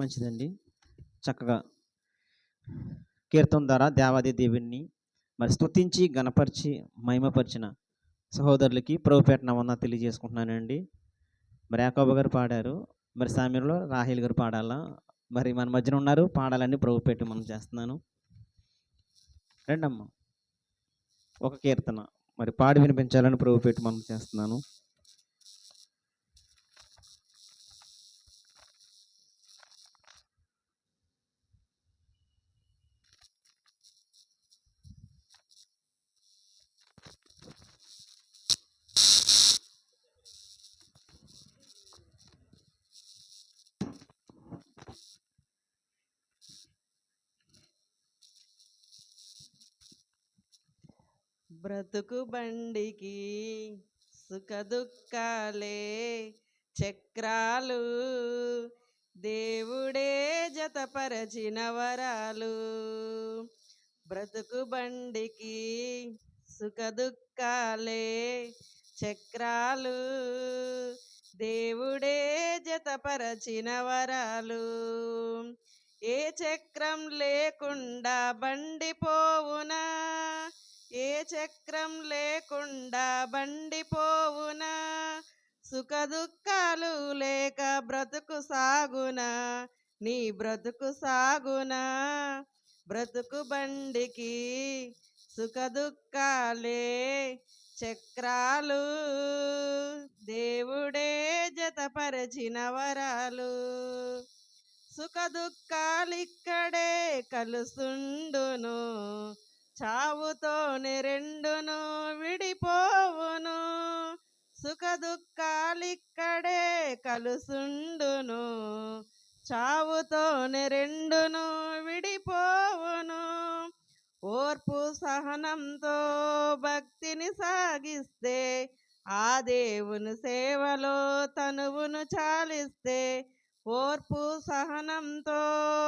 మంచిదండి. చక్కగా కీర్తన ద్వారా దేవాది దేవుణ్ణి మరి స్తుతించి గణపరిచి మహిమపరిచిన సహోదరులకి ప్రభుపేట నమన్న తెలియజేసుకుంటున్నానండి. మరి యాకోబ గారు పాడారు మరి సామ్యంలో రాహిల్ గారు పాడాలా మరి మన మధ్యన ఉన్నారు పాడాలని ప్రభుపేట మనం చేస్తున్నాను. రండమ్మా ఒక కీర్తన మరి పాడి వినిపించాలని ప్రభుపేట మనం చేస్తున్నాను. బ్రతుకు బండికి సుఖదుఖాలే చక్రాలు. దేవుడే జతపరచిన వరాలు. బ్రతుకు బండికి సుఖదుఖాలే చక్రాలు. దేవుడే జతపరచిన వరాలు. ఏ చక్రం లేకుండా బండిపోవునా ఏ చక్రం లేకుండా బండిపోవునా సుఖ దుఃఖాలు లేక బ్రతుకు సాగునా నీ బ్రతుకు సాగునా బ్రతుకు బండికి సుఖ దుఃఖాలే చక్రాలు. దేవుడే జతపరచిన వరాలు. సుఖ దుఃఖాలిక్కడే కలుసుండును చావుతోనే రెండును విడిపోవును. సుఖ దుఃఖాలిక్కడే కలుసుండును. చావుతోనే రెండును విడిపోవును. ఓర్పు సహనంతో భక్తిని సాగిస్తే ఆ దేవుని సేవలో తనువును చాలిస్తే ఓర్పు సహనంతో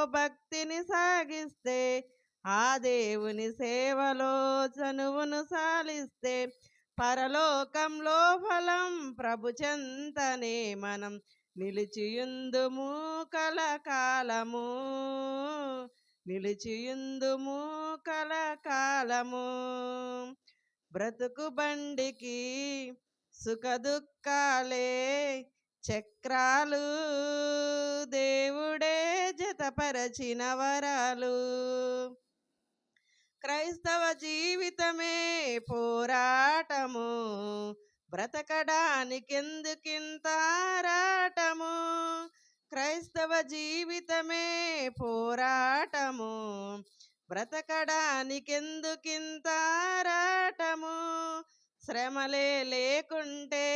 భక్తిని సాగిస్తే ఆ దేవుని సేవలో చనువును సాలిస్తే పరలోకంలో ఫలం ప్రభు చెంతనే మనం నిలిచియుందుము కలకాలము. నిలిచియుందుము కలకాలము. బ్రతుకు బండికి సుఖదుఖాలే చక్రాలు. దేవుడే జతపరచిన వరాలు. క్రైస్తవ జీవితమే? పోరాటము. బ్రతకడానికెందుకింత ఆరాటము? క్రైస్తవ జీవితమే పోరాటము. బ్రతకడానికెందుకింత ఆరాటము? శ్రమలే లేకుంటే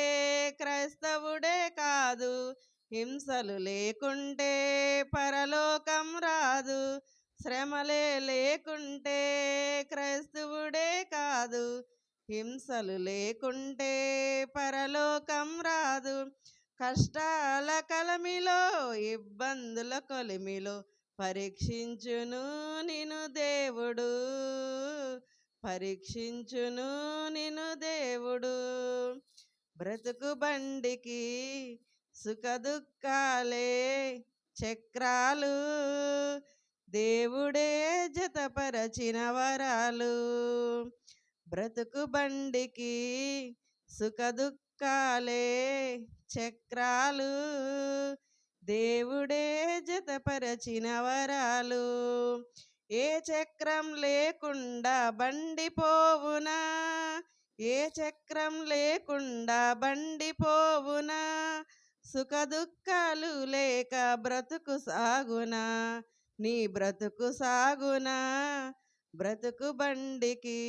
క్రైస్తవుడే కాదు. హింసలు లేకుంటే పరలోకం రాదు. శ్రమలే లేకుంటే క్రైస్తవుడే కాదు. హింసలు లేకుంటే పరలోకం రాదు. కష్టాల కలమిలో ఇబ్బందుల కొలిమిలో పరీక్షించును నిను దేవుడు. పరీక్షించును నిను దేవుడు. బ్రతుకు బండికి సుఖదుఖాలే చక్రాలు. దేవుడే జతపరచిన వరాలు. బ్రతుకు బండికి సుఖదుఖాలే చక్రాలు. దేవుడే జతపరచిన వరాలు. ఏ చక్రం లేకుండా బండి పోవునా? ఏ చక్రం లేకుండా బండి పోవునా? లేక బ్రతుకు సాగునా? నీ బ్రతుకు సాగునా? బ్రతుకు బండికి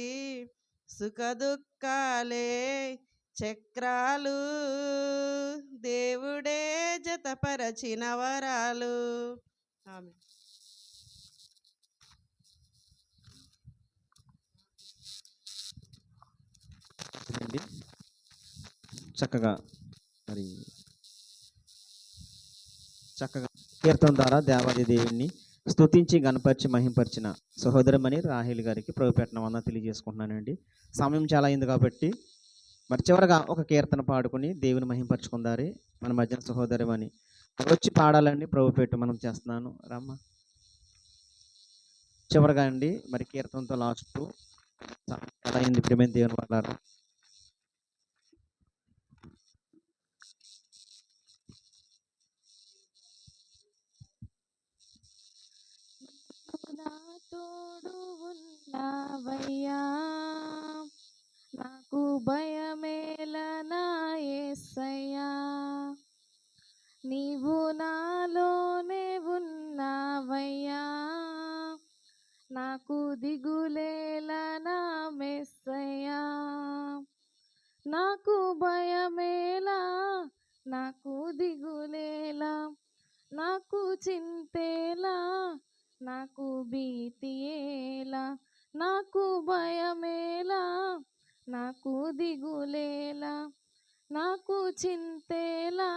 సుఖ దుఃఖాలే చక్రాలు. దేవుడే జతపరచిన వరాలు. ఆమె. చక్కగా మరి చక్కగా కీర్తన ద్వారా దేవాది దేవుణ్ణి స్తుతించి గణపరిచి మహింపరిచిన సహోదరమని రాహిల్ గారికి ప్రభుపేటన వంద తెలియజేసుకుంటున్నానండి. సమయం చాలా అయింది కాబట్టి మరి చివరగా ఒక కీర్తన పాడుకుని దేవుని మహింపరచుకుందారి. మన మధ్యన సహోదరమని వచ్చి పాడాలండి ప్రభు పెట్టు మనం చేస్తున్నాను. రమ్మ. చివరిగా అండి మరి కీర్తనతో లాస్ట్ ఎలా అయింది ప్రేమ దేవుని వాళ్ళారు నా తోడు ఉన్నావయ్యా నాకు భయమేలనా యేసయ్యా నీవు నాలోనే ఉన్నావయ్యా? నాకు దిగులేలనా మెస్సయ్యా నాకు భయమేలా నాకు దిగులేలా? నాకు చింతేలా నాకు భీతియేలా నాకు భయమేలా నాకు దిగులేలా నాకు చింతేలా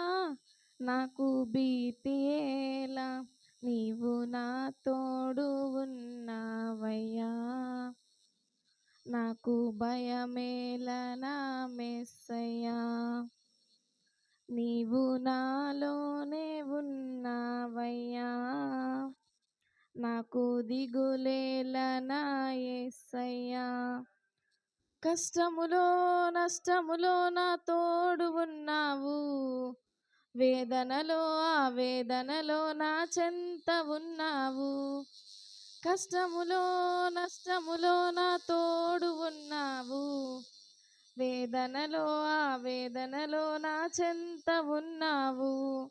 నాకు భీతియేలా నీవు నా తోడు ఉన్నావయ్యా. నాకు భయమేలా నా మెస్సయ్యా నీవు నాలోనే ఉన్నావయ్యా. నాకు దిగులేలనా యేసయ్యా కష్టములో నష్టములో నా తోడు ఉన్నావు. వేదనలో ఆ వేదనలో నా చెంత ఉన్నావు. కష్టములో నష్టములో నా తోడు ఉన్నావు. వేదనలో ఆ వేదనలో నా చెంత ఉన్నావు.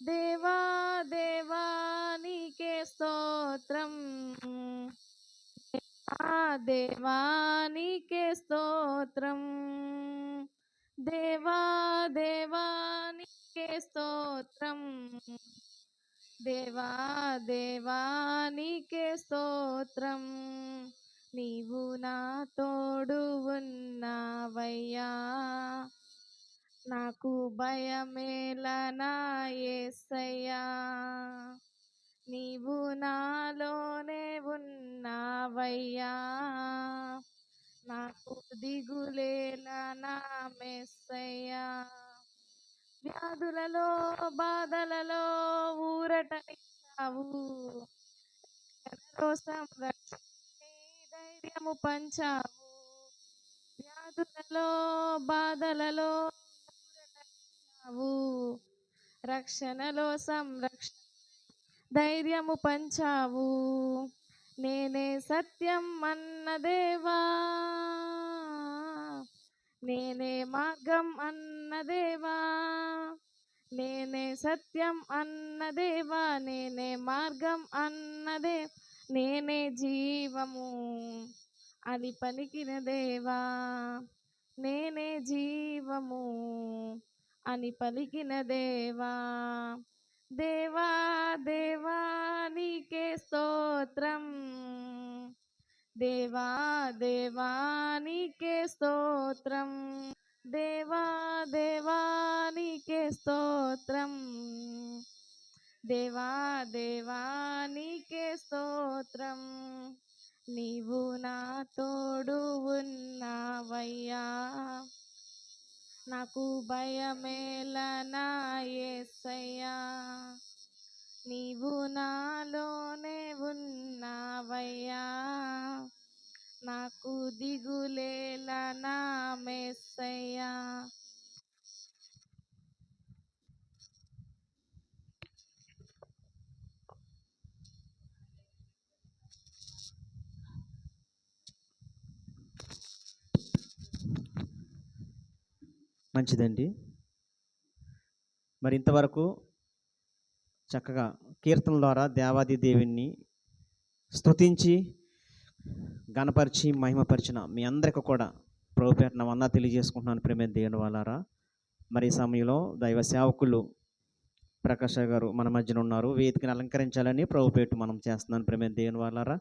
దేవా దేవా నీకే స్తోత్రం. దేవా దేవా నీకే స్తోత్రం. దేవా దేవా నీకే స్తోత్రం. దేవా దేవా నీకే స్తోత్రం. నీవు నా తోడు ఉన్నావయ్యా. నాకు భయమేలనా ఏసయ్యా? నీవు నాలోనే ఉన్నావయ్యా. నాకు దిగులేలనా మెస్సయ్యా వ్యాధులలో బాధలలో ఊరటనిచ్చావు కోసం ధైర్యము పంచావు. వ్యాధులలో బాధలలో ఊరటనిచ్చావు రక్షణలో సంరక్షణ ధైర్యము పంచావు. నేనే సత్యం అన్న దేవా నేనే మార్గం అన్న దేవా నేనే సత్యం అన్న దేవా నేనే మార్గం అన్నదే నేనే జీవము అని పలికిన దేవా. నేనే జీవము అని పలికిన దేవా దేవా దేవా నీకే స్తోత్రం. దేవా దేవా నీకే స్తోత్రం. దేవా దేవా నీకే స్తోత్రం. దేవా దేవా నీకే స్తోత్రం. నీవు నా తోడు ఉన్నావయ్యా. నాకు భయమేలనా యేసయ్యా నీవు నాలోనే ఉన్నావయ్యా. నాకు దిగులేలనా మేసయ్యా? మంచిదండి. మరి ఇంతవరకు చక్కగా కీర్తన ద్వారా దేవాది దేవుణ్ణి స్తుతించి గణపరిచి మహిమపరిచిన మీ అందరికీ కూడా ప్రభుపేట నా వందా తెలియజేసుకుంటున్నాను ప్రేమే దేవుని వాళ్ళారా మరి సమయంలో దైవ సేవకులు ప్రకాష్ గారు మన మధ్యన ఉన్నారు. వేదికను అలంకరించాలని ప్రభుపేట మనం చేస్తున్నాను ప్రేమే దేవుని వాళ్ళారా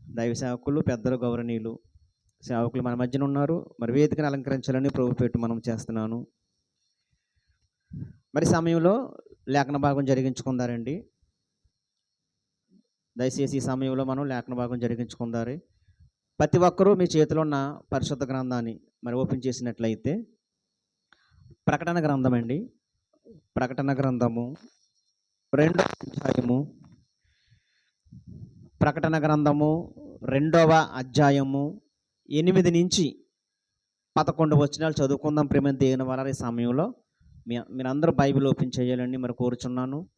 దైవ సేవకులు పెద్దలు గౌరవనీయులు సేవకులు మన మధ్యన ఉన్నారు. మరి వేదికను అలంకరించాలని ప్రభు పేటు మనం చేస్తున్నాను. మరి సమయంలో లేఖన భాగం జరిగించుకుందారండి. దయచేసి ఈ సమయంలో మనం లేఖన భాగం జరిగించుకుందారు. ప్రతి ఒక్కరూ మీ చేతిలో ఉన్న పరిశుద్ధ గ్రంథాన్ని మరి ఓపెన్ చేసినట్లయితే ప్రకటన గ్రంథం అండి. ప్రకటన గ్రంథము రెండవ అధ్యాయము. ప్రకటన గ్రంథము రెండవ అధ్యాయము. ఎనిమిది నుంచి పదకొండు వచనాలు చదువుకుందాం ప్రేమ దేవుని వారి సమయంలో. మీ మీరందరూ బైబిల్ ఓపెన్ చేయాలని మరి కోరుచున్నాను.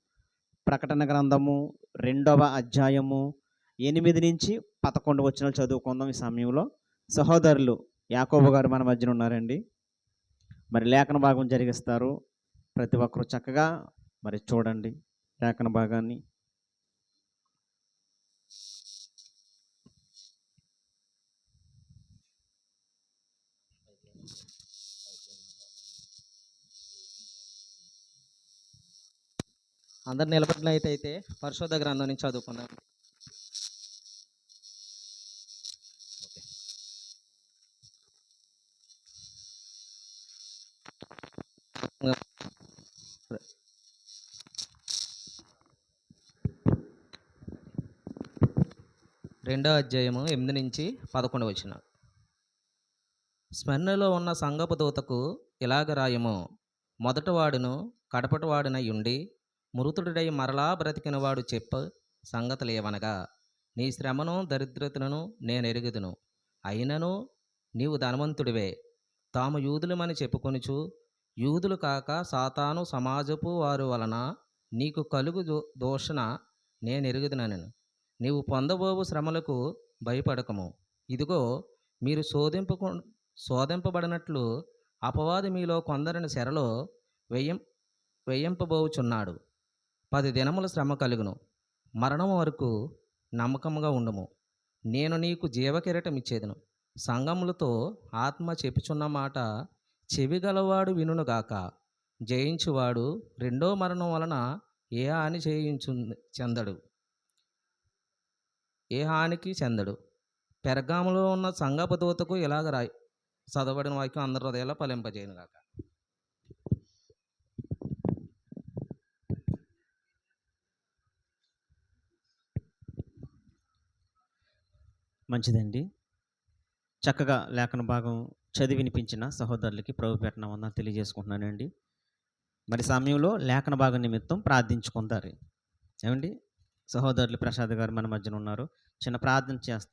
ప్రకటన గ్రంథము రెండవ అధ్యాయము ఎనిమిది నుంచి పదకొండు వచనాలు చదువుకుందాం ఈ సమయంలో. సహోదరులు యాకోబు గారు మన మధ్యన ఉన్నారండి. మరి లేఖన భాగం జరిగిస్తారు. ప్రతి ఒక్కరు చక్కగా మరి చూడండి లేఖన భాగాన్ని. అందరు నిలబడినైతే అయితే పరిశుద్ధ గ్రంథం నుంచి చదువుకుందాం. రెండో అధ్యాయము ఎనిమిది నుంచి పదకొండు వచ్చినారు స్మరణలో ఉన్న సంగపు దూతకు ఇలాగ రాయము. మొదటివాడును కడపటివాడునయుండి మృతుడై మరలా బ్రతికినవాడు చెప్ప సంగతులేవనగా. నీ శ్రమను దరిద్రతను నేను ఎరుగుదును అయినను నీవు ధనవంతుడివే. తాము యూదులమని చెప్పుకొనుచు యూదులు కాక సాతాను సమాజపు వారు వలన నీకు కలుగు దో- దోషణ నేను ఎరుగుదునను నీవు పొందబోవు శ్రమలకు భయపడకము. ఇదిగో మీరు శోధింపకు శోధింపబడినట్లు అపవాది మీలో కొందరిని శరలో వెయ్యం వేయింపబోచున్నాడు. పది దినముల శ్రమ కలుగును. మరణం వరకు నమ్మకముగా ఉండము. నేను నీకు జీవకిరటం ఇచ్చేదను సంగములతో ఆత్మ చెప్పుచున్న మాట చెవిగలవాడు వినుగాక జయించువాడు రెండో మరణం వలన ఏ హాని చేయించు చెందడు? ఏ హానికి చెందడు? పెరగాములో ఉన్న సంగపదూతకు ఇలాగ రాయి చదవబడిన వాక్యం అందరి హృదయాల్లో ఫలింపజేయను కాక మంచిదండి. చక్కగా లేఖన భాగం చదివి వినిపించిన సహోదరులకి ప్రభు పెట్టిన వందలు తెలియజేసుకుంటున్నానండి. మరి సమయంలో లేఖన భాగం నిమిత్తం ప్రార్థించుకుంటారు ఏమండి? సహోదరులు ప్రసాద్ గారు మన మధ్యన ఉన్నారు. చిన్న ప్రార్థన చేస్తారు